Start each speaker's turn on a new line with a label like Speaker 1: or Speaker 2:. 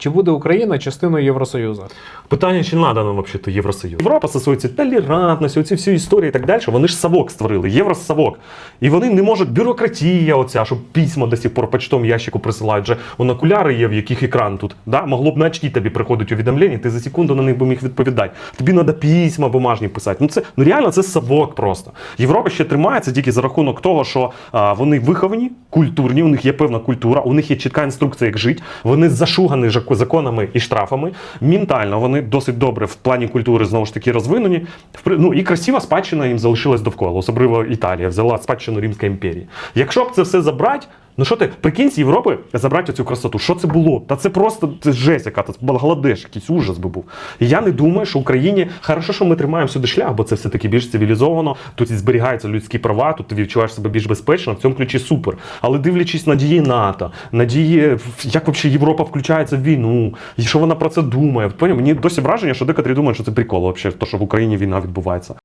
Speaker 1: Чи буде Україна частиною Євросоюзу?
Speaker 2: Питання, чи треба нам взагалі Євросоюз? Європа стосується толерантності, оці всі історії і так далі. Вони ж совок створили, євросовок. І вони не можуть, бюрократія оця, щоб письма до сих пор почтом ящику присилають. Вже он окуляри є, в яких екран тут. Да? Могло б на очки тобі приходить увідомлення, ти за секунду на них би міг відповідати. Тобі треба письма бумажні писати. Ну це ну реально це совок просто. Європа ще тримається тільки за рахунок того, що а, вони виховані, культурні, у них є певна культура, у них є чітка інструкція, як жити. Вони зашугані жак- законами і штрафами. Ментально вони досить добре в плані культури знову ж таки розвинені. Ну і красива спадщина їм залишилась довкола, особливо Італія взяла спадщину Римської імперії. Якщо б це все забрати. Ну що ти, прикинь з Європи забрати цю красоту? Що це було? Та це просто це жесть, яка це Бангладеш, якийсь ужас би був. Я не думаю, що Україні хорошо, що ми тримаємо сюди шлях, бо це все таки більш цивілізовано. Тут зберігаються людські права, тут ти відчуваєш себе більш безпечно. В цьому ключі супер. Але дивлячись на дії НАТО, на дії, як взагалі Європа включається в війну, і що вона про це думає. Поняв? Мені досі враження, що декотрі думають, що це прикол, взагалі, то, що в Україні війна відбувається.